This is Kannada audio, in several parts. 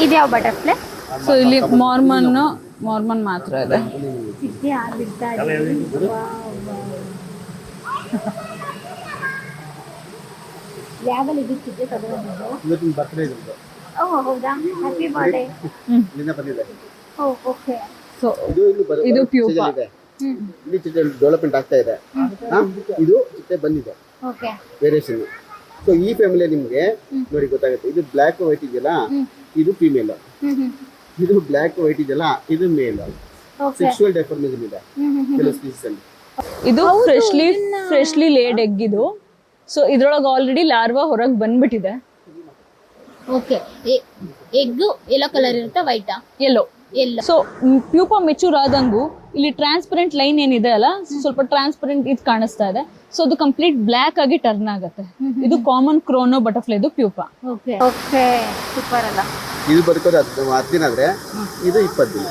ಇದ್ಯಾವ ಬಟರ್ಫ್ಲೈ ಸೊ ಇಲ್ಲಿ ಮಾರ್ಮನ್ ಮಾರ್ಮನ್ ಮಾತ್ರ ಇದೆ. ಇದೆ ಯಾವಲ್ಲಿ ಇದು ತಗೊಂಡಿದ್ದು ಇವತ್ತಿನ ಬರ್ತ್ಡೇ ಇದು ಓ ಹೌದಾ? ಹ್ಯಾಪಿ ನಿನ್ನ ಬಂದಿದೆ. ಓ ಓಕೆ. ಸೊ ಇದು ಇಲ್ಲಿ ಇದು ಇದೆ. ಇಲ್ಲಿ ಚಿಟ್ಟೆ ಡೆವಲಪ್ಮೆಂಟ್ ಆಗ್ತಾ ಇದೆ. ಹಾ? ಇದು ಚಿಟ್ಟೆ ಬಂದಿದೆ. ಓಕೆ. ವೇರಿಯೇಷನ್ ಸೊ ಈ ಫ್ಯಾಮಿಲಿ ನಿಮ್ಗೆ ನೋಡಿ ಗೊತ್ತಾಗುತ್ತೆ. ಇದು ಬ್ಲ್ಯಾಕ್ ವೈಟ್ ಇದೆಯಲ್ಲ? ಇದು ಫಿಮೇಲ್ ಇದು ಬ್ಲ್ಯಾಕ್ ವೈಟ್ ಇದೆಯಲ್ಲ? ಇದು ಮೇಲ್ ಸೆಕ್ಷುವಲ್ ಡೆಫಾರ್ಮೇಷನ್ ಇದೆ. ಕೆಲವು ಸ್ಪೀಸಸ್ ಅಲ್ಲಿ. ಇದು ಫ್ರೆಶ್ಲಿ ಫ್ರೆಶ್ಲಿ ಲೇಡ್ ಎಗ್ ಇದು. ಸೊ ಇದ್ರೊಳಗೆ ಆಲ್ರೆಡಿ ಲಾರ್ವಾ ಹೊರಗೆ ಬಂದ್ಬಿಟ್ಟಿದೆ. ಓಕೆ ಎಗ್ ಎಲ್ಲೋ ಕಲರ್ ಇರುತ್ತೆ ವೈಟಾ yellow yellow so pupa mature ಆದಂಗೂ ಇಲ್ಲಿ ಟ್ರಾನ್ಸ್ಪರೆಂಟ್ ಲೈನ್ ಏನಿದೆ ಅಲ್ಲ ಸ್ವಲ್ಪ ಟ್ರಾನ್ಸ್ಪರೆಂಟ್ ಇದು ಕಾಣಿಸ್ತಾ ಇದೆ. ಸೊ ಅದು ಕಂಪ್ಲೀಟ್ ಬ್ಲ್ಯಾಕ್ ಆಗಿ ಟರ್ನ್ ಆಗುತ್ತೆ. ಇದು ಕಾಮನ್ ಕ್ರೋನೋ ಬಟರ್ಫ್ಲೈ ಇದು ಪ್ಯೂಪ ಓಕೆ ಓಕೆ ಸೂಪರ್ ಅಲ್ಲ. ಇದು ಬದುಕೋದು ಹತ್ತು ಹತ್ತು ದಿನ ಆದ್ರೆ ಇದು ಇಪ್ಪತ್ತು ದಿನ.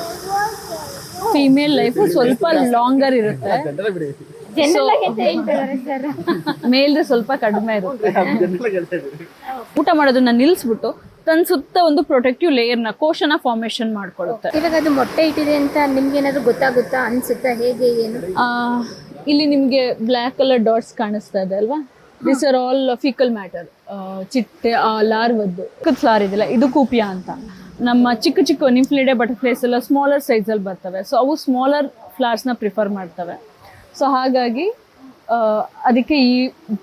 ಫಿಮೇಲ್ ಲೈಫ್ ಸ್ವಲ್ಪ ಲಾಂಗರ್ ಇರುತ್ತೆ. ಮೇಲ್ದು ಸ್ವಲ್ಪ ಕಡಿಮೆ ಇರುತ್ತೆ. ಊಟ ಮಾಡೋದನ್ನ ನಿಲ್ಲಿಸ್ಬಿಟ್ಟು ತನ್ನ ಸುತ್ತ ಒಂದು ಪ್ರೊಟೆಕ್ಟಿವ್ ಲೇಯರ್ನ ಕೋಶನ ಫಾರ್ಮೇಶನ್ ಮಾಡ್ಕೊಳ್ಳುತ್ತೆ ಇವಾಗ ಅದು ಮೊಟ್ಟೆ ಇಟ್ಟಿದೆ ಅಂತ ನಿಮ್ಗೆ ಏನಾದ್ರು ಗೊತ್ತಾಗುತ್ತಾ? ಅನ್ಸುತ್ತಾ? ಹೇಗೆ ಏನು? ಆ, ಇಲ್ಲಿ ನಿಮಗೆ ಬ್ಲ್ಯಾಕ್ ಕಲರ್ ಡಾಟ್ಸ್ ಕಾಣಿಸ್ತಾ ಇದೆ ಅಲ್ವಾ? This are all fecal matter ಚಿಟ್ಟೆ ಆ ಲಾರ್ವದ್ದು ಚಿಕ್ಕದ್ ಫ್ಲಾರ್ ಇದೆಯಲ್ಲ ಇದು ಕೂಪಿಯಾ ಅಂತ. ನಮ್ಮ ಚಿಕ್ಕ ಚಿಕ್ಕ ನಿಂಫ್ಲಿಡೆ ಬಟರ್ಫ್ಲೈಸ್ ಎಲ್ಲ ಸ್ಮಾಲರ್ ಸೈಜಲ್ಲಿ ಬರ್ತವೆ. ಸೊ ಅವು ಸ್ಮಾಲರ್ ಫ್ಲಾರ್ಸ್ನ ಪ್ರಿಫರ್ ಮಾಡ್ತವೆ. ಸೊ ಹಾಗಾಗಿ ಅದಕ್ಕೆ ಈ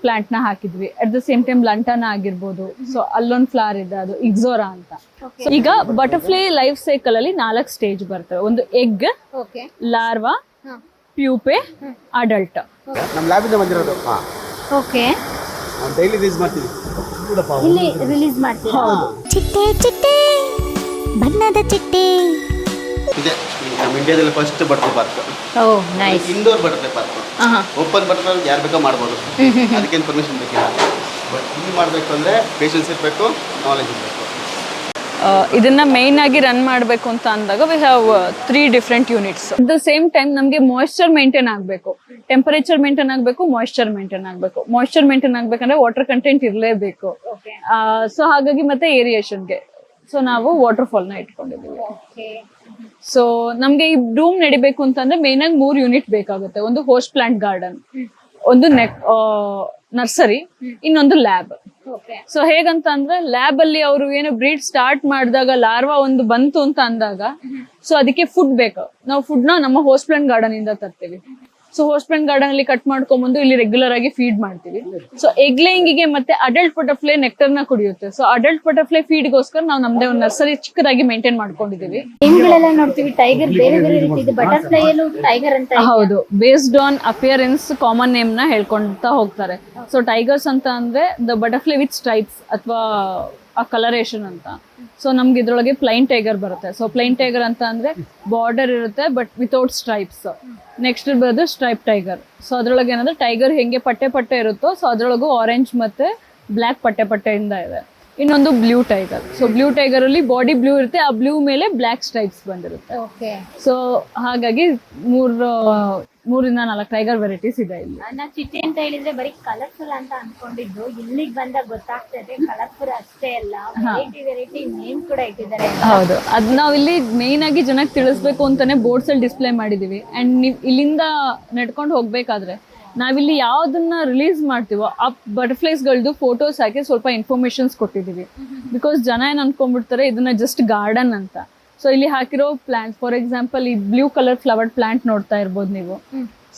ಪ್ಲಾಂಟ್ನ ಹಾಕಿದ್ವಿ. At the same time lantana ಆಗಿರ್ಬೋದು. ಸೊ ಅಲ್ಲೊಂದು ಫ್ಲವರ್ ಇದೆ ಅದು ಇಗ್ಸೋರಾ ಅಂತ. ಈಗ ಬಟರ್ಫ್ಲೈ ಲೈಫ್ ಸೈಕಲ್ ಅಲ್ಲಿ ನಾಲ್ಕು ಸ್ಟೇಜ್ ಬರ್ತವೆ. ಒಂದು ಎಗ್ ಓಕೆ ಲಾರ್ವಾ ಹಾಂ. ಪ್ಯೂಪೆ ಅಡಲ್ಟ್ ನಮ್ಮ ಲ್ಯಾಬಿಂದ ಬಂದಿರೋದು. ಹಾ. ಓಕೆ ಡೈಲಿ ರಿಲೀಸ್ ಮಾಡ್ತೀವಿ ಇಲ್ಲಿ ರಿಲೀಸ್ ಮಾಡ್ತೀವಿ ಚಿಟ್ಟೆ ಚಿಟ್ಟೆ ಬಣ್ಣದ ಚಿಟ್ಟೆ. ಇದೆ. ನಮ್ಮ ಇಂಡಿಯಾದಲ್ಲಿ first butter park oh nice indoor butterfly park ಹಾಂ ಓಪನ್ ಬಟರ್ಫ್ಲೈ ಯಾರು ಬೇಕೋ ಮಾಡ್ಬೋದು. ಅದಕ್ಕೇನು ಪರ್ಮಿಷನ್ ಬೇಕಿಲ್ಲ. ಬಟ್ ಇಲ್ಲಿ ಮಾಡಬೇಕು ಅಂದರೆ ಪೇಷನ್ಸ್ ಇರಬೇಕು ನಾಲೆಜ್ ಇರಬೇಕು. ಇದನ್ನ ಮೇನ್ ಆಗಿ ರನ್ ಮಾಡಬೇಕು ಅಂತ ಅಂದಾಗ we have three different units at the same time ನಮಗೆ ಮಾಯಿಶ್ಚರ್ ಮೇಂಟೈನ್ ಆಗಬೇಕು. ಟೆಂಪರೇಚರ್ ಮೇಂಟೈನ್ ಆಗಬೇಕು ಮಾಯಿಶ್ಚರ್ ಮೇಂಟೈನ್ ಆಗಬೇಕು. ಮಾಯಿಶ್ಚರ್ ಮೇಂಟೈನ್ ಆಗಬೇಕಂದ್ರೆ ವಾಟರ್ ಕಂಟೆಂಟ್ ಇರಲೇಬೇಕು. ಸೊ ಹಾಗಾಗಿ ಮತ್ತೆ ಏರಿಯೇಷನ್ಗೆ ಸೊ ನಾವು ವಾಟರ್ ಫಾಲ್ನ ಇಟ್ಕೊಂಡಿದ್ದೀವಿ. ಸೊ ನಮ್ಗೆ ಈ ರೂಮ್ ನಡಿಬೇಕು ಅಂತಂದ್ರೆ ಮೇನ್ ಆಗಿ ಮೂರ್ ಯೂನಿಟ್ ಬೇಕಾಗುತ್ತೆ. ಒಂದು ಹೋಸ್ಟ್ ಪ್ಲಾಂಟ್ ಗಾರ್ಡನ್ ಒಂದು ನೆಕ್ ನರ್ಸರಿ ಇನ್ನೊಂದು ಲ್ಯಾಬ್ ಸೊ ಹೇಗಂತ ಅಂದ್ರೆ ಲ್ಯಾಬ್ ಅಲ್ಲಿ ಅವರು ಏನು ಬ್ರೀಡ್ ಸ್ಟಾರ್ಟ್ ಮಾಡಿದಾಗ ಲಾರ್ವಾ ಒಂದು ಬಂತು ಅಂತ ಅಂದಾಗ ಸೊ ಅದಕ್ಕೆ ಫುಡ್ ಬೇಕು. ನಾವು ಫುಡ್ನ ನಮ್ಮ ಹೋಸ್ಟ್ ಪ್ಲಾಂಟ್ ಗಾರ್ಡನ್ ಇಂದ ತರ್ತೀವಿ. ಸೊ ಹೋಸ್ಟ್ ಪ್ಲಾಂಟ್ ಗಾರ್ಡನ್ ಅಲ್ಲಿ ಕಟ್ ಮಾಡ್ಕೊಂಡ್ಬಂದು ಇಲ್ಲಿ ರೆಗ್ಯುಲರ್ ಆಗಿ ಫೀಡ್ ಮಾಡ್ತೀವಿ. ಸೊ ಗೆ ಮತ್ತೆ ಅಡಲ್ಟ್ ಬಟರ್ಫ್ಲೈ ನೆಕ್ಟರ್ನ ಕುಡಿಯುತ್ತೆ. ಸೊ ಅಡಲ್ಟ್ ಬಟರ್ಫ್ಲೈ ಫೀಡ್ ಗೋಸ್ಕರ ನಾವು ನಮ್ದೇ ಒಂದು ನರ್ಸರಿ ಚಿಕ್ಕದಾಗಿ ಮೇಂಟೈನ್ ಮಾಡ್ಕೊಂಡಿದೀವಿ ನೋಡ್ತೀವಿ ಟೈಗರ್ ಬೇರೆ ಬೇರೆ ರೀತಿ ಬಟರ್ಫ್ಲೈ ಟೈಗರ್ ಅಂತ. ಹೌದು ಬೇಸ್ಡ್ ಆನ್ ಅಪಿಯರೆನ್ಸ್ ಕಾಮನ್ ನೇಮ್ನ ಹೇಳ್ಕೊಂತ ಹೋಗ್ತಾರೆ. ಸೊ ಟೈಗರ್ಸ್ ಅಂತ ಅಂದ್ರೆ ದ ಬಟರ್ಫ್ಲೈ ವಿತ್ ಸ್ಟ್ರೈಪ್ಸ್ ಅಥವಾ ಆ ಕಲರೇಷನ್ ಅಂತ. ಸೊ ನಮ್ಗೆ ಇದ್ರೊಳಗೆ ಪ್ಲೈನ್ ಟೈಗರ್ ಬರುತ್ತೆ. ಸೊ ಪ್ಲೈನ್ ಟೈಗರ್ ಅಂತ ಅಂದ್ರೆ ಬಾರ್ಡರ್ ಇರುತ್ತೆ ಬಟ್ ವಿತೌಟ್ ಸ್ಟ್ರೈಪ್ಸ್ ನೆಕ್ಸ್ಟ್ ಬರೋದು ಸ್ಟ್ರೈಪ್ ಟೈಗರ್ ಸೊ ಅದ್ರೊಳಗೆ ಏನಂದ್ರೆ ಟೈಗರ್ ಹೆಂಗೆ ಪಟ್ಟೆ ಪಟ್ಟೆ ಇರುತ್ತೋ ಸೊ ಅದ್ರೊಳಗೂ ಆರೆಂಜ್ ಮತ್ತೆ ಬ್ಲ್ಯಾಕ್ ಪಟ್ಟೆ ಪಟ್ಟೆಯಿಂದ ಇದೆ. ಇನ್ನೊಂದು blue tiger. So blue tiger ಅಲ್ಲಿ ಬಾಡಿ ಬ್ಲೂ ಇರುತ್ತೆ ಆ ಬ್ಲೂ ಮೇಲೆ ಬ್ಲ್ಯಾಕ್ ಸ್ಟ್ರೈಪ್ಸ್ ಬಂದಿರುತ್ತೆ. ಓಕೆ. ಸೊ ಹಾಗಾಗಿ ಮೂರು ಮೂರಿಂದ ನಾಲ್ಕು ಟೈಗರ್ ವೆರೈಟೀಸ್ ಇದೆ ಇಲ್ಲಿ. ನಾ ಚಿಟ್ಟೆ ಅಂತ ಹೇಳಿದ್ರೆ ಬರೀ ಕಲರ್ಫುಲ್ ಅಂತ ಅನ್ಕೊಂಡಿದ್ದು. ಇಲ್ಲಿಗೆ ಬಂದಾಗ ಗೊತ್ತಾಗ್ತದೆ ಕಲರ್ಫುಲ್ ಅಷ್ಟೇ ಅಲ್ಲ. ವೆರೈಟಿ ವೆರೈಟಿ ನೇಮ್ ಕೂಡ ಇಟ್ಟಿದ್ದಾರೆ. ಹೌದು. ಅದ್ ನಾವ್ ಇಲ್ಲಿ ಮೇನ್ ಆಗಿ ಜನಕ್ಕೆ ತಿಳಿಸ್ಬೇಕು ಅಂತಾನೆ ಬೋರ್ಡ್ಸ್ ಅಲ್ಲಿ ಡಿಸ್ಪ್ಲೇ ಮಾಡಿದೀವಿ. ಅಂಡ್ ನೀವ್ ಇಲ್ಲಿಂದ ನಡ್ಕೊಂಡು ಹೋಗ್ಬೇಕಾದ್ರೆ ನಾವಿಲ್ಲಿ ಯಾವ್ದನ್ನ ರಿಲೀಸ್ ಮಾಡ್ತೀವೋ ಆ ಬಟರ್ಫ್ಲೈಸ್ಗಳದ್ದು ಫೋಟೋಸ್ ಹಾಕಿ ಸ್ವಲ್ಪ ಇನ್ಫಾರ್ಮೇಶನ್ಸ್ ಕೊಟ್ಟಿದೀವಿ ಬಿಕಾಸ್ ಜನ ಏನ್ ಅನ್ಕೊಂಡ್ಬಿಡ್ತಾರೆ ಇದನ್ನ ಜಸ್ಟ್ ಗಾರ್ಡನ್ ಅಂತ. ಸೊ ಇಲ್ಲಿ ಹಾಕಿರೋ ಪ್ಲಾಂಟ್ ಫಾರ್ ಎಕ್ಸಾಂಪಲ್ ಈ ಬ್ಲೂ ಕಲರ್ ಫ್ಲವರ್ ಪ್ಲಾಂಟ್ ನೋಡ್ತಾ ಇರ್ಬೋದು ನೀವು.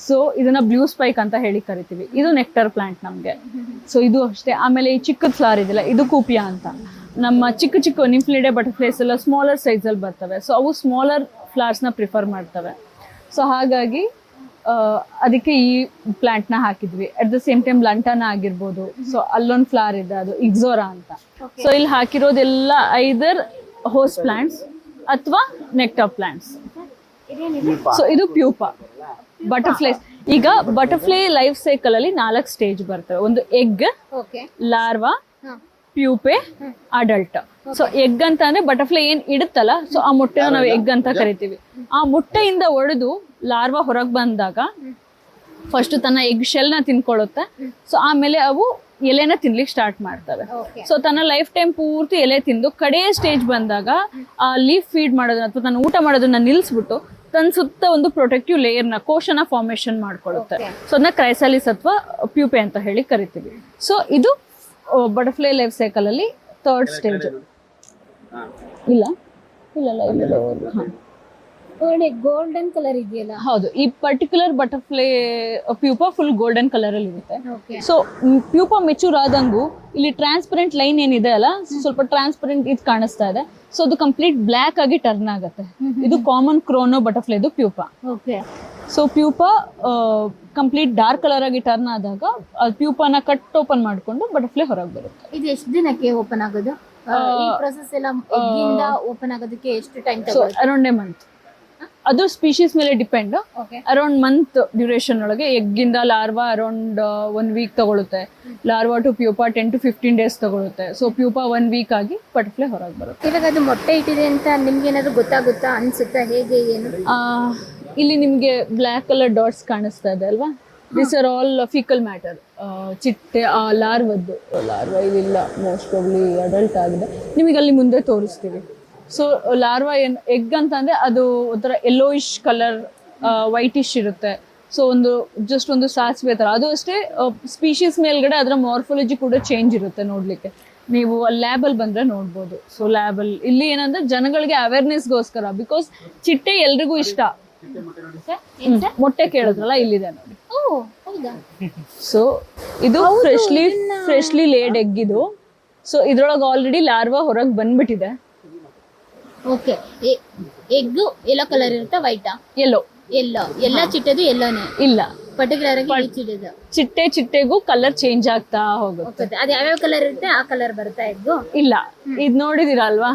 ಸೊ ಇದನ್ನ ಬ್ಲೂ ಸ್ಪೈಕ್ ಅಂತ ಹೇಳಿ ಕರಿತೀವಿ. ಇದು ನೆಕ್ಟರ್ ಪ್ಲಾಂಟ್ ನಮ್ಗೆ. ಸೊ ಇದು ಅಷ್ಟೇ. ಆಮೇಲೆ ಈ ಚಿಕ್ಕದ ಫ್ಲವರ್ ಇದೆಯಲ್ಲ ಇದು ಕೂಪಿಯಾ ಅಂತ. ನಮ್ಮ ಚಿಕ್ಕ ಚಿಕ್ಕ ನಿಂಫ್ಲಿಡೆ ಬಟರ್ಫ್ಲೈಸ್ ಎಲ್ಲ ಸ್ಮಾಲರ್ ಸೈಜಲ್ಲಿ ಬರ್ತವೆ. ಸೊ ಅವು ಸ್ಮಾಲರ್ ಫ್ಲವರ್ಸ್ನ ಪ್ರಿಫರ್ ಮಾಡ್ತವೆ. ಸೊ ಹಾಗಾಗಿ ಅದಕ್ಕೆ ಈ ಪ್ಲಾಂಟ್ನ ಹಾಕಿದ್ವಿ. At the same time lantana ಆಗಿರ್ಬೋದು. ಸೊ ಅಲ್ಲೊಂದು ಫ್ಲವರ್ ಇದೆ ಅದು ಇಕ್ಸೋರಾ ಅಂತ. ಸೊ ಇಲ್ಲಿ ಹಾಕಿರೋದೆಲ್ಲ ಐದರ್ ಹೋಸ್ ಪ್ಲಾಂಟ್ಸ್ ಅಥವಾ ನೆಕ್ಟರ್ ಪ್ಲಾಂಟ್ಸ್ ಸೊ ಇದು ಪ್ಯೂಪ ಬಟರ್ಫ್ಲೈಸ್ ಈಗ ಬಟರ್ಫ್ಲೈ ಲೈಫ್ ಸೈಕಲ್ ಅಲ್ಲಿ ನಾಲ್ಕು ಸ್ಟೇಜ್ ಬರ್ತವೆ. ಒಂದು egg larva pupae adult so egg ಅಂತ ಅಂದ್ರೆ ಬಟರ್ಫ್ಲೈ ಏನ್ ಇಡುತ್ತಲ್ಲ ಸೊ ಆ ಮೊಟ್ಟೆನ ನಾವು ಎಗ್ ಅಂತ ಕರಿತೀವಿ. ಆ ಮೊಟ್ಟೆಯಿಂದ ಒಡೆದು ಲಾರ್ವಾ ಹೊರಗೆ ಬಂದಾಗ ಫಸ್ಟ್ ತನ್ನ ಎಗ್ ಶೆಲ್ನ ತಿನ್ಕೊಳ್ಳುತ್ತೆ ಸೊ ಆಮೇಲೆ ಅವು ಎಲೆನ ತಿನ್ಲಿಕ್ಕೆ ಸ್ಟಾರ್ಟ್ ಮಾಡ್ತವೆ. ಸೊ ತನ್ನ ಲೈಫ್ ಟೈಮ್ ಪೂರ್ತಿ ಎಲೆ ತಿಂದು ಕಡೆಯ ಸ್ಟೇಜ್ ಬಂದಾಗ ಆ ಲೀಫ್ ಫೀಡ್ ಮಾಡೋದನ್ನ ಅಥವಾ ತನ್ನ ಊಟ ಮಾಡೋದನ್ನ ನಿಲ್ಲಿಸ್ಬಿಟ್ಟು ತನ್ನ ಸುತ್ತ ಒಂದು ಪ್ರೊಟೆಕ್ಟಿವ್ ಲೇಯರ್ನ ಕೋಶನ ಫಾರ್ಮೇಶನ್ ಮಾಡ್ಕೊಳುತ್ತೆ. ಸೊ ಅದನ್ನ ಕ್ರೈಸಾಲಿಸ್ ಅಥವಾ ಪ್ಯೂಪೆ ಅಂತ ಹೇಳಿ ಕರಿತೀವಿ. ಸೊ ಇದು ಬಟರ್ಫ್ಲೈ ಲೈಫ್ ಸೈಕಲ್ ಅಲ್ಲಿ ಥರ್ಡ್ ಸ್ಟೇಜ್ ಇಲ್ಲ? ಇಲ್ಲ ಇಲ್ಲ. ಹಾ. ಒಳ್ಳೆ ಗೋಲ್ಡನ್ ಕಲರ್ ಇದೆಯಲ್ಲ? ಹೌದು. ಈ particular butterfly pupa full golden colour ಅಲ್ಲಿ ಇರುತ್ತೆ. ಓಕೆ ಸೊ ಪ್ಯೂಪ ಮೆಚೂರ್ ಆದಂಗೂ ಇಲ್ಲಿ ಟ್ರಾನ್ಸ್ಪರೆಂಟ್ ಲೈನ್ ಏನಿದೆ ಅಲ್ಲ ಸ್ವಲ್ಪ ಟ್ರಾನ್ಸ್ಪರೆಂಟ್ ಇದು ಕಾಣಿಸ್ತಾ ಇದೆ. ಸೊ ಅದು ಕಂಪ್ಲೀಟ್ ಬ್ಲ್ಯಾಕ್ ಆಗಿ ಟರ್ನ್ ಆಗುತ್ತೆ. ಇದು ಕಾಮನ್ ಕ್ರೋನೋ ಬಟರ್ಫ್ಲೈದು pupa okay so pupa complete dark colour ಆಗಿ ಟರ್ನ್ ಆದಾಗ ಪ್ಯೂಪಾನ ಪ್ಯೂಪನ ಕಟ್ ಓಪನ್ ಮಾಡ್ಕೊಂಡು ಬಟರ್ಫ್ಲೈ ಹೊರಗೆ ಬರುತ್ತೆ. ಇದು ಎಷ್ಟು ದಿನಕ್ಕೆ ಓಪನ್ ಆಗೋದು? ಈ ಪ್ರೊಸೆಸ್ ಎಲ್ಲ ಎಗ್ಗಿಂದ ಓಪನ್ ಆಗೋದಕ್ಕೆ ಎಷ್ಟು time so around a month ಅದು ಸ್ಪೀಶೀಸ್ ಮೇಲೆ ಡಿಪೆಂಡ್ ಅರೌಂಡ್ ಮಂತ್ ಡ್ಯೂರೇಷನ್ ಒಳಗೆ ಎಗ್ಗಿಂದ ಲಾರ್ವಾ ಅರೌಂಡ್ ಒನ್ ವೀಕ್ ತಗೊಳುತ್ತೆ. Larva to pupa ten to fifteen days ತಗೊಳುತ್ತೆ. ಸೊ ಪ್ಯೂಪಾ ಒನ್ ವೀಕ್ ಆಗಿ ಬಟರ್ಫ್ಲೈ ಹೊರಗೆ ಬರುತ್ತೆ. ಇವಾಗ ಅದು ಮೊಟ್ಟೆ ಇಟ್ಟಿದೆ ಅಂತ ನಿಮ್ಗೆ ಏನಾದ್ರು ಗೊತ್ತಾಗುತ್ತಾ ಅನ್ಸುತ್ತಾ ಹೇಗೆ ಏನು? ಆ, ಇಲ್ಲಿ ನಿಮಗೆ ಬ್ಲ್ಯಾಕ್ ಕಲರ್ ಡಾಟ್ಸ್ ಕಾಣಿಸ್ತಾ ಇದೆ ಅಲ್ವಾ? This are all fecal matter ಚಿಟ್ಟೆ ಆ ಲಾರ್ವದ್ದು. ಲಾರ್ವಾ ಇಲ್ಲ ಮೋಸ್ಟ್ ಪ್ರಾಬ್ಲಿ ಅಡಲ್ಟ್ ಆಗಿದೆ. ನಿಮಗೆ ಅಲ್ಲಿ ಮುಂದೆ ತೋರಿಸ್ತೀವಿ. ಸೊ ಲಾರ್ವಾ ಏನು ಎಗ್ ಅಂತಂದರೆ ಅದು ಒಂಥರ ಯೆಲ್ಲೋಯಿಶ್ ಕಲರ್ ವೈಟಿಶ್ ಇರುತ್ತೆ. ಸೊ ಒಂದು ಜಸ್ಟ್ ಒಂದು ಸಾಸಿವೆ ಥರ ಅದು ಅಷ್ಟೇ ಸ್ಪೀಶೀಸ್ ಮೇಲ್ಗಡೆ ಅದರ ಮಾರ್ಫಾಲಜಿ ಕೂಡ ಚೇಂಜ್ ಇರುತ್ತೆ ನೋಡಲಿಕ್ಕೆ. ನೀವು ಅಲ್ಲಿ ಲ್ಯಾಬಲ್ಲಿ ಬಂದರೆ ನೋಡ್ಬೋದು. ಸೊ ಲ್ಯಾಬಲ್ ಇಲ್ಲಿ ಏನಂದ್ರೆ ಜನಗಳಿಗೆ ಅವೇರ್ನೆಸ್ಗೋಸ್ಕರ ಬಿಕಾಸ್ ಚಿಟ್ಟೆ ಎಲ್ರಿಗೂ ಇಷ್ಟ. ಮೊಟ್ಟೆ ಕೇಳಿದ್ರಲ್ಲ ಇಲ್ಲಿದೆ ನೋಡಿ. ಓ ಹೌದಾ? ಸೊ ಇದು ಫ್ರೆಶ್ಲಿ ಫ್ರೆಶ್ಲಿ ಲೇಡ್ ಎಗ್ ಇದು. ಸೊ ಇದ್ರೊಳಗೆ ಆಲ್ರೆಡಿ ಲಾರ್ವಾ ಹೊರಗೆ ಬಂದ್ಬಿಟ್ಟಿದೆ. ಓಕೆ ಎಗ್ ಎಲ್ಲೋ ಕಲರ್ ಇರುತ್ತೆ ವೈಟಾ ಎಲ್ಲೋ ಎಲ್ಲೋ ಎಲ್ಲ ಚಿಟ್ಟೆದು ಎಲ್ಲೋನೆ ಇಲ್ಲ. ಪರ್ಟಿಕ್ಯುಲರ್ ಆಗಿ ಈ ಚಿಟ್ಟದು ಚಿಟ್ಟೆ ಚಿಟ್ಟೆಗೂ ಕಲರ್ ಚೇಂಜ್ ಆಗ್ತಾ ಹೋಗುತ್ತೆ. ಅದು ಯಾವ್ಯಾವ ಕಲರ್ ಇರುತ್ತೆ ಆ ಕಲರ್ ಬರುತ್ತಾ ಎಗ್ ಇಲ್ಲ. ಇದ್ ನೋಡಿದಿರಾ ಅಲ್ವಾ?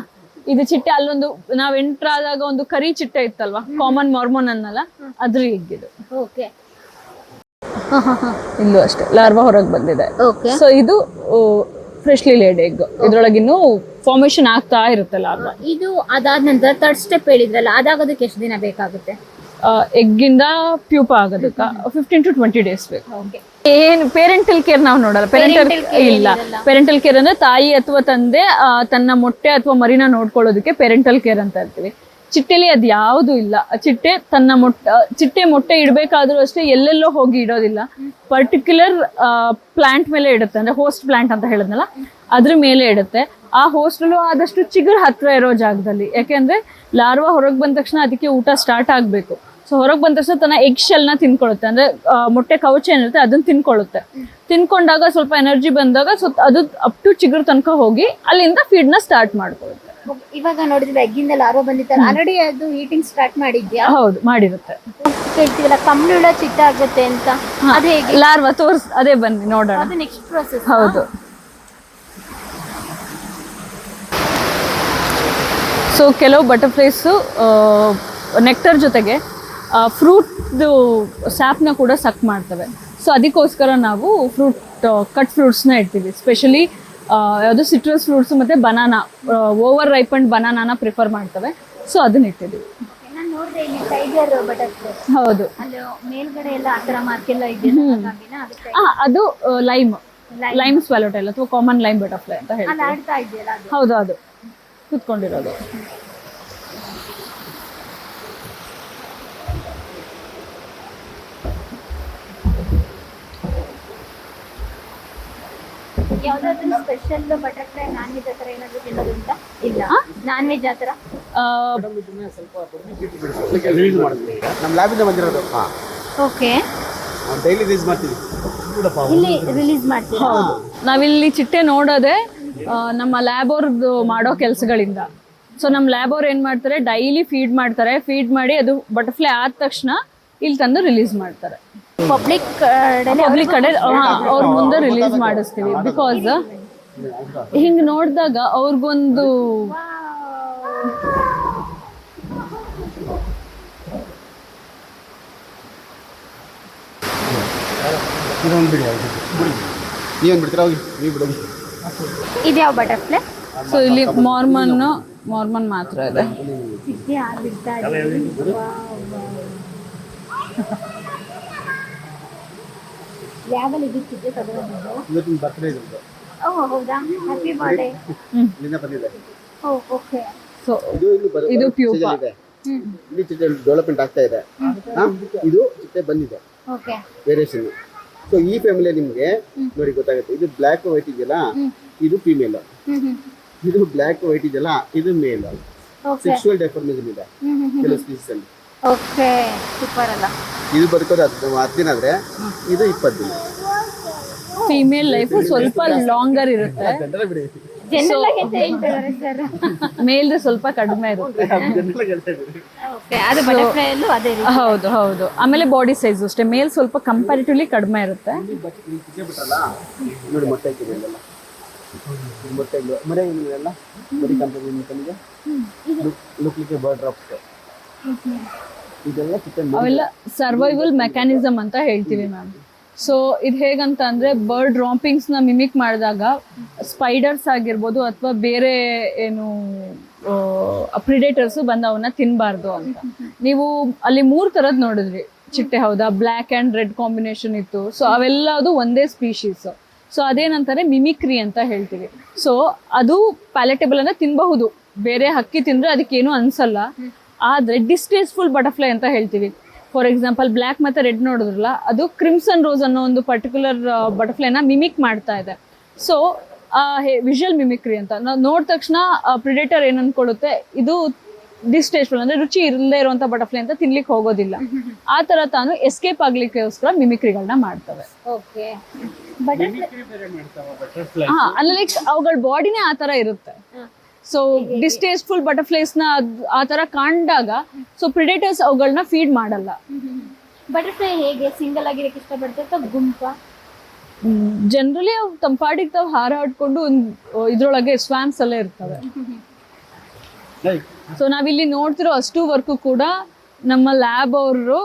ಇದು ಚಿಟ್ಟೆ ಅಲ್ಲೊಂದು ನಾವ್ ಎಂಟ್ರ್ ಆದಾಗ ಒಂದು ಕರಿ ಚಿಟ್ಟೆ ಇತ್ತಲ್ವಾ? ಕಾಮನ್ ಮಾರ್ಮೋನ್ ಅನ್ನಲ್ಲ ಅದ್ರ ಇದ್ದಿದ್ದು. ಓಕೆ. ಇಲ್ಲೂ ಅಷ್ಟೇ ಲಾರ್ವಾ ಹೊರಗೆ ಬಂದಿದೆ. ಓಕೆ. ಸೊ ಇದು ಫ್ರೆಶ್ಲಿ ಲೇಡ್ ಎಗ್ ಇದ್ರೊಳಗಿನ್ನು ಫಾರ್ಮೇಶನ್ ಆಗ್ತಾ ಇರುತ್ತೆ ಲಾರ್ವಾ. ಇದು ಅದಾದ ನಂತರ ತರ್ಡ್ ಸ್ಟೆಪ್ ಹೇಳಿದ್ರಲ್ಲ ಅದಾಗೋದಕ್ಕೆ ಎಷ್ಟು ದಿನ ಬೇಕಾಗುತ್ತೆ? ಎಗ್ಗಿಂದ ಪ್ಯೂಪ ಆಗೋದಕ್ಕ ಫಿಫ್ಟೀನ್ ಟು ಟ್ವೆಂಟಿ ಡೇಸ್ ಬೇಕು. ಏನು ಪೇರೆಂಟಲ್ ಕೇರ್ ನಾವು ನೋಡಲ್ಲ. ಪೇರೆಂಟಲ್ ಇಲ್ಲ. ಪೇರೆಂಟಲ್ ಕೇರ್ ಅಂದ್ರೆ ತಾಯಿ ಅಥವಾ ತಂದೆ ತನ್ನ ಮೊಟ್ಟೆ ಅಥವಾ ಮರಿನ ನೋಡ್ಕೊಳ್ಳೋದಕ್ಕೆ ಪೇರೆಂಟಲ್ ಕೇರ್ ಅಂತ ಇರ್ತೀವಿ ಚಿಟ್ಟೆಲಿ ಅದು ಯಾವುದು ಇಲ್ಲ. ಚಿಟ್ಟೆ ತನ್ನ ಮೊಟ್ಟೆ ಚಿಟ್ಟೆ ಮೊಟ್ಟೆ ಇಡಬೇಕಾದ್ರೂ ಅಷ್ಟೇ ಎಲ್ಲೆಲ್ಲೋ ಹೋಗಿ ಇಡೋದಿಲ್ಲ. ಪರ್ಟಿಕ್ಯುಲರ್ ಪ್ಲಾಂಟ್ ಮೇಲೆ ಇಡುತ್ತೆ. ಅಂದ್ರೆ ಹೋಸ್ಟ್ ಪ್ಲಾಂಟ್ ಅಂತ ಹೇಳಿದ್ನಲ್ಲ? ಅದ್ರ ಮೇಲೆ ಇಡುತ್ತೆ. ಆ ಹೋಸ್ಟಲು ಆದಷ್ಟು ಚಿಗುರು ಹತ್ರ ಇರೋ ಜಾಗದಲ್ಲಿ. ಯಾಕೆಂದ್ರೆ ಲಾರ್ವಾ ಹೊರಗೆ ಬಂದ ತಕ್ಷಣ ಅದಕ್ಕೆ ಊಟ ಸ್ಟಾರ್ಟ್ ಆಗಬೇಕು. ಸೊ ಹೊರಗೆ ಬಂದ ತಕ್ಷಣ ತನ್ನ ಎಗ್ ಶೆಲ್ನ ತಿನ್ಕೊಳ್ಳುತ್ತೆ ಅಂದ್ರೆ ಮೊಟ್ಟೆ ಕವಚ ಏನಿರುತ್ತೆ ಅದನ್ನ ತಿನ್ಕೊಳ್ಳುತ್ತೆ ತಿನ್ಕೊಂಡಾಗ ಸ್ವಲ್ಪ ಎನರ್ಜಿ ಬಂದಾಗ ಸೊ ಅದು ಅಪ್ ಟು ಚಿಗುರು ತನಕ ಹೋಗಿ ಅಲ್ಲಿಂದ ಫೀಡ್ನ ಸ್ಟಾರ್ಟ್ ಮಾಡ್ಕೊಳ್ಳುತ್ತೆ ಇವಾಗ ನೋಡಿದ್ರೆ ಎಗ್ಗಿಂದ ಲಾರೋ ಬಂದಿತ್ತಲ್ಲ ಆಲ್ರೆಡಿ ಅದು ಈಟಿಂಗ್ ಸ್ಟಾರ್ಟ್ ಮಾಡಿದ್ಯಾ? ಹೌದು ಮಾಡಿರುತ್ತೆ. ಹೇಳ್ತೀವಲ್ಲ ಕಂಬಳ ಚಿಟ್ಟ ಆಗುತ್ತೆ ಅಂತ. ಅದೇ ಲಾರ್ವ ಲಾರ್ವಾ ತೋರ್ಸ್ ಅದೇ ಬನ್ನಿ ನೋಡೋಣ. ಅದು ನೆಕ್ಸ್ಟ್ ಪ್ರೊಸೆಸ್ ಹೌದು. ಸೊ ಕೆಲವು ಬಟರ್ಫ್ಲೈಸು ನೆಕ್ಟರ್ ಜೊತೆಗೆ ಫ್ರೂಟ್ದು ಸ್ಯಾಪ್ನ ಕೂಡ ಸಕ್ ಮಾಡ್ತವೆ. ಸೊ ಅದಕ್ಕೋಸ್ಕರ ನಾವು ಫ್ರೂಟ್ ಕಟ್ ಫ್ರೂಟ್ಸ್ನ ಇಡ್ತೀವಿ. ಸ್ಪೆಷಲಿ ಯಾವುದು ಸಿಟ್ರಸ್ ಫ್ರೂಟ್ಸ್ ಮತ್ತು ಬನಾನಾ ಓವರ್ ರೈಪ್ ಅಂಡ್ ಬನಾನಾನ ಪ್ರಿಫರ್ ಮಾಡ್ತವೆ. ಸೊ ಅದನ್ನ ಇಟ್ಟಿದ್ದೀವಿ. ಹೌದು. ಅದು ಲೈಮ್ ಲೈಮ್ ಸ್ವಾಲೋಟೆಲ್ ಅಥವಾ ಕಾಮನ್ ಲೈಮ್ ಬಟರ್ಫ್ಲೈ ಅಂತ ಹೇಳಿ ಹೌದು ಅದು. ಕುತ್ಕೊಂಡಿರೋದು. ಯಾವ್ದಾದ್ರು ಸ್ಪೆಷಲ್ ಬಟರ್ಫ್ಲೈ ನಾನ್ ವೆಜ್ ಆತರ ಏನಾದ್ರು ಅಂತ ಇಲ್ಲ. ನಾನ್ ವೆಜ್ ಆತರ ಆ, ನಮ್ಮ ಲ್ಯಾಬಿಂದ ಬಂದಿರೋದು. ಹಾಂ. ಓಕೆ. ಡೈಲಿ ರಿಲೀಸ್ ಮಾಡ್ತೀವಿ. ಇಲ್ಲಿ ರಿಲೀಸ್ ಮಾಡ್ತೀರಾ? ನಾವಿಲ್ಲಿ ಚಿಟ್ಟೆ ನೋಡೋದೇ ಆ, ನಮ್ಮ ಲ್ಯಾಬ್ ಅವ್ರದ್ದು ಮಾಡೋ ಕೆಲಸಗಳಿಂದ. ಸೊ ನಮ್ಮ ಲ್ಯಾಬ್ ಅವ್ರು ಏನು ಮಾಡ್ತಾರೆ ಡೈಲಿ ಫೀಡ್ ಮಾಡ್ತಾರೆ. ಫೀಡ್ ಮಾಡಿ ಅದು ಬಟರ್ಫ್ಲೈ ಆದ ತಕ್ಷಣ ಇಲ್ಲಿ ತಂದು ರಿಲೀಸ್ ಮಾಡ್ತಾರೆ. ಪಬ್ಲಿಕ್ ಪಬ್ಲಿಕ್ ಕಡೆ ಅವ್ರ ಮುಂದೆ ರಿಲೀಸ್ ಮಾಡಿಸ್ತೀವಿ. ಬಿಕಾಸ್ ಹಿಂಗ್ ನೋಡಿದಾಗ ಅವ್ರಿಗೊಂದು ನೀವೇನು ಬಿಡ್ತೀರಾ ಹೋಗಿ ನೀವು ಬಿಡೋಗಿ ಇದ್ಯಾವ ಬಟರ್ಫ್ಲೈ ಸೊ ಇಲ್ಲಿ ಮಾರ್ಮನ್ ಮಾರ್ಮನ್ ಮಾತ್ರ ಇದೆ. ಇದೆ ತಗೊಂಡಿದ್ದು ಇವತ್ತಿನ ಬರ್ತ್ಡೇ ಇದ್ದು ಓ ಹೌದಾ? ಹ್ಯಾಪಿ ಬರ್ಡೇ ಇಲ್ಲಿಂದ ಬಂದಿದೆ. ಓ ಓಕೆ. ಸೊ ಇದು ಇಲ್ಲಿ ಇದು ಇದೆ. ಇಲ್ಲಿ ಚಿಟ್ಟೆ ಡೆವಲಪ್ಮೆಂಟ್ ಆಗ್ತಾ ಇದೆ. ಹಾ? ಇದು ಚಿಟ್ಟೆ ಬಂದಿದೆ. ಓಕೆ. ವೇರಿಯೇಷನ್ ಸೊ ಈ ಫ್ಯಾಮಿಲಿ ನಿಮಗೆ ನೋಡಿ ಗೊತ್ತಾಗುತ್ತೆ. ಇದು ಬ್ಲ್ಯಾಕ್ ವೈಟ್ ಇದೆಯಲ್ಲ? ಇದು ಫಿಮೇಲ್ ಇದು ಬ್ಲ್ಯಾಕ್ ವೈಟ್ ಇದೆಯಲ್ಲ? ಇದು ಮೇಲ್ ಓಕೆ. ಸೆಕ್ಷುವಲ್ ಡೆಫಾರ್ಮೇಷನ್ ಇದೆ. ಕೆಲವು ಸ್ಪೀಸಸ್ ಅಲ್ಲಿ. ಓಕೆ ಸೂಪರ್ ಅಲ್ಲ. ಇದು ಬದುಕೋದು ಹತ್ತು ಹತ್ತು ದಿನ ಆದ್ರೆ ಇದು ಇಪ್ಪತ್ತು ದಿನ. ಫೀಮೇಲ್ ಲೈಫ್ ಸ್ವಲ್ಪ ಲಾಂಗರ್ ಇರುತ್ತೆ. ಮೇಲ್ದು ಸ್ವಲ್ಪ ಕಡಿಮೆ ಇರುತ್ತೆ. ಹೌದು ಹೌದು. ಆಮೇಲೆ ಬಾಡಿ ಸೈಜ್ ಅಷ್ಟೇ. ಮೇಲ್ ಸ್ವಲ್ಪ ಕಂಪ್ಯಾರಿಟಿವ್ಲಿ ಕಡಿಮೆ ಇರುತ್ತೆ. ಮೊಟ್ಟೆ ಮರೆ ಬರೀ ಲುಕ್ಲಿಕ್ಕೆ ಬರ್ಡ್ ಡ್ರಾಪ್ಸ್ ಅವೆಲ್ಲ ಸರ್ವೈವಲ್ ಮೆಕ್ಯಾನಿಸಮ್ ಅಂತ ಹೇಳ್ತೀವಿ ಮ್ಯಾಮ್ ಸೊ ಇದು ಹೇಗಂತ ಅಂದ್ರೆ ಬರ್ಡ್ ರಾಂಪಿಂಗ್ಸ್ನ ಮಿಮಿಕ್ ಮಾಡಿದಾಗ ಸ್ಪೈಡರ್ಸ್ ಆಗಿರ್ಬೋದು ಅಥವಾ ಬೇರೆ ಏನು ಪ್ರಿಡೇಟರ್ಸ್ ಬಂದು ಅವನ್ನ ತಿನ್ನಬಾರ್ದು ಅಂತ. ನೀವು ಅಲ್ಲಿ ಮೂರ್ ತರದ್ ನೋಡಿದ್ರಿ. ಚಿಟ್ಟೆ ಹೌದಾ ಬ್ಲ್ಯಾಕ್ ಅಂಡ್ ರೆಡ್ ಕಾಂಬಿನೇಷನ್ ಇತ್ತು. ಸೊ ಅವೆಲ್ಲದು ಒಂದೇ ಸ್ಪೀಶೀಸ್ ಸೊ ಅದೇನಂತಾರೆ ಮಿಮಿಕ್ರಿ ಅಂತ ಹೇಳ್ತೀವಿ. ಸೊ ಅದು ಪ್ಯಾಲೆಟೇಬಲ್ ಅನ್ನ ತಿನ್ಬಹುದು. ಬೇರೆ ಹಕ್ಕಿ ತಿಂದ್ರೆ ಅದಕ್ಕೇನು ಅನ್ಸಲ್ಲ. ಆದ್ರೆ ಡಿಸ್ಟೇಸ್ಫುಲ್ ಬಟರ್ಫ್ಲೈ ಅಂತ ಹೇಳ್ತೀವಿ. ಫಾರ್ ಎಕ್ಸಾಂಪಲ್ ಬ್ಲ್ಯಾಕ್ ಮತ್ತೆ ರೆಡ್ ನೋಡಿದ್ರಲ್ಲ ಅದು ಕ್ರಿಮ್ಸನ್ ರೋಸ್ ಅನ್ನೋ ಒಂದು ಪರ್ಟಿಕ್ಯುಲರ್ ಬಟರ್ಫ್ಲೈನ ಮಿಮಿಕ್ ಮಾಡ್ತಾ ಇದೆ. ಸೊ ವಿಜುವಲ್ ಮಿಮಿಕ್ರಿ ಅಂತ. ನಾವು ನೋಡಿದ ತಕ್ಷಣ ಪ್ರಿಡೇಟರ್ ಏನು ಅನ್ಕೊಳ್ಳುತ್ತೆ ಇದು ಡಿಸ್ಟೇಸ್ಫುಲ್ ಅಂದರೆ ರುಚಿ ಇರಲೇ ಇರುವಂಥ ಬಟರ್ಫ್ಲೈ ಅಂತ ತಿನ್ಲಿಕ್ಕೆ ಹೋಗೋದಿಲ್ಲ. ಆ ಥರ ತಾನು ಎಸ್ಕೇಪ್ ಆಗಲಿಕ್ಕೋಸ್ಕರ ಮಿಮಿಕ್ರಿಗಳನ್ನ ಮಾಡ್ತವೆ. ಓಕೆ ಹಾಂ ಹಾ ಅಲ್ಲಿ ಲೈಕ್ ಅವುಗಳ ಬಾಡಿನೇ ಆ ಥರ ಇರುತ್ತೆ. ಸೊ ಡಿಸ್ಟೇಸ್ಟ್ಫುಲ್ ಬಟರ್ಫ್ಲೈಸ್ನ ಅದ್- ಆ ಥರ ಕಾಣ್ದಾಗ ಸೊ ಪ್ರಿಡೇಟರ್ಸ್ ಅವುಗಳನ್ನ ಫೀಡ್ ಮಾಡಲ್ಲ. ಬಟರ್ಫ್ಲೈ ಹೇಗೆ? ಸಿಂಗಲ್ ಆಗಿರಕ್ಕೆ ಇಷ್ಟಪಡ್ತಾರೆ ಅಥವಾ ಗುಂಪ? ಜನರಲಿ ಅವು ತಂಪಾಡಿಗೆ ಪಾಡಿಗೆ ತಾವು ಹಾರಾಡ್ಕೊಂಡು ಒಂದು ಇದ್ರೊಳಗೆ ಸ್ವಾಮ್ಸ್ ಅಲ್ಲೇ ಇರ್ತವೆ. ಸೊ ನಾವಿಲ್ಲಿ ನೋಡ್ತಿರೋ ಅಷ್ಟು ವರ್ಕು ಕೂಡ ನಮ್ಮ ಲ್ಯಾಬ್ ಅವರು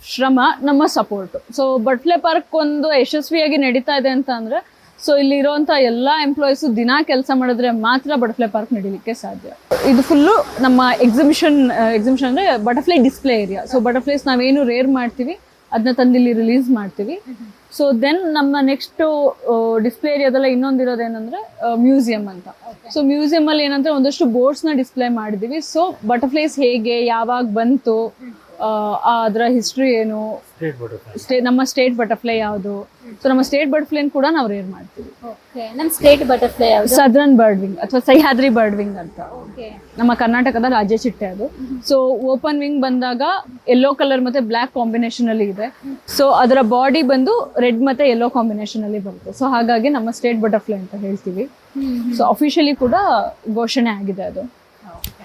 ಶ್ರಮ ನಮ್ಮ ಸಪೋರ್ಟ್ ಸೊ ಬಟ್ಲೆ ಪಾರ್ಕ್ ಒಂದು ಯಶಸ್ವಿಯಾಗಿ ನಡೀತಾ ಇದೆ ಅಂತ ಅಂದ್ರೆ ಸೊ ಇಲ್ಲಿ ಇರುವಂತ ಎಲ್ಲಾ ಎಂಪ್ಲಾಯೀಸ್ ದಿನ ಕೆಲಸ ಮಾಡಿದ್ರೆ ಮಾತ್ರ ಬಟರ್ಫ್ಲೈ ಪಾರ್ಕ್ ನಡೀಲಿಕ್ಕೆ ಸಾಧ್ಯ. ಇದು ಫುಲ್ಲು ನಮ್ಮ ಎಕ್ಸಿಬಿಷನ್ ಎಕ್ಸಿಬಿಷನ್ ಅಂದ್ರೆ butterfly display area so butterflies ನಾವೇನು ರೇರ್ ಮಾಡ್ತೀವಿ ಅದನ್ನ ತಂದಿಲ್ಲಿ ರಿಲೀಸ್ ಮಾಡ್ತೀವಿ. ಸೊ ದೆನ್ ನಮ್ಮ ನೆಕ್ಸ್ಟ್ ಡಿಸ್ಪ್ಲೇ ಏರಿಯಾದಲ್ಲ ಇನ್ನೊಂದಿರೋದೇನಂದ್ರೆ ಮ್ಯೂಸಿಯಂ ಅಂತ. ಸೊ ಮ್ಯೂಸಿಯಂ ಅಲ್ಲಿ ಏನಂದ್ರೆ ಒಂದಷ್ಟು ಬೋರ್ಡ್ಸ್ನ ಡಿಸ್ಪ್ಲೇ ಮಾಡಿದೀವಿ. ಸೊ ಬಟರ್ಫ್ಲೈಸ್ ಹೇಗೆ, ಯಾವಾಗ ಬಂತು ಅದರ ಹಿಸ್ಟ್ರಿ ಏನು? ಸ್ಟೇ ನಮ್ಮ ಸ್ಟೇಟ್ ಬಟರ್ಫ್ಲೈ ಯಾವುದು? ಸೊ ನಮ್ಮ ಸ್ಟೇಟ್ ಬಟರ್ಫ್ಲೈನ್ ಕೂಡ ನಾವು ರೇರ್ ಮಾಡ್ತೀವಿ. ಓಕೆ ನಮ್ಮ ಸ್ಟೇಟ್ ಬಟರ್ಫ್ಲೈ ಯಾವುದು? ಸದರ್ನ್ ಬರ್ಡ್ ವಿಂಗ್ ಅಥವಾ ಸಹ್ಯಾದ್ರಿ ಬರ್ಡ್ ವಿಂಗ್ ಅಂತ. ಓಕೆ ನಮ್ಮ ಕರ್ನಾಟಕದ ರಾಜ್ಯ ಚಿಟ್ಟೆ ಅದು. ಸೊ ಓಪನ್ ವಿಂಗ್ ಬಂದಾಗ ಯೆಲ್ಲೋ ಕಲರ್ ಮತ್ತೆ ಬ್ಲ್ಯಾಕ್ ಕಾಂಬಿನೇಷನ್ ಅಲ್ಲಿ ಇದೆ. ಸೊ ಅದರ ಬಾಡಿ ಬಂದು ರೆಡ್ ಮತ್ತೆ ಯೆಲ್ಲೋ ಕಾಂಬಿನೇಷನ್ ಅಲ್ಲಿ ಬರುತ್ತೆ. ಸೊ ಹಾಗಾಗಿ ನಮ್ಮ ಸ್ಟೇಟ್ ಬಟರ್ಫ್ಲೈ ಅಂತ ಹೇಳ್ತೀವಿ. ಸೊ ಅಫಿಷಿಯಲಿ ಕೂಡ ಘೋಷಣೆ ಆಗಿದೆ ಅದು.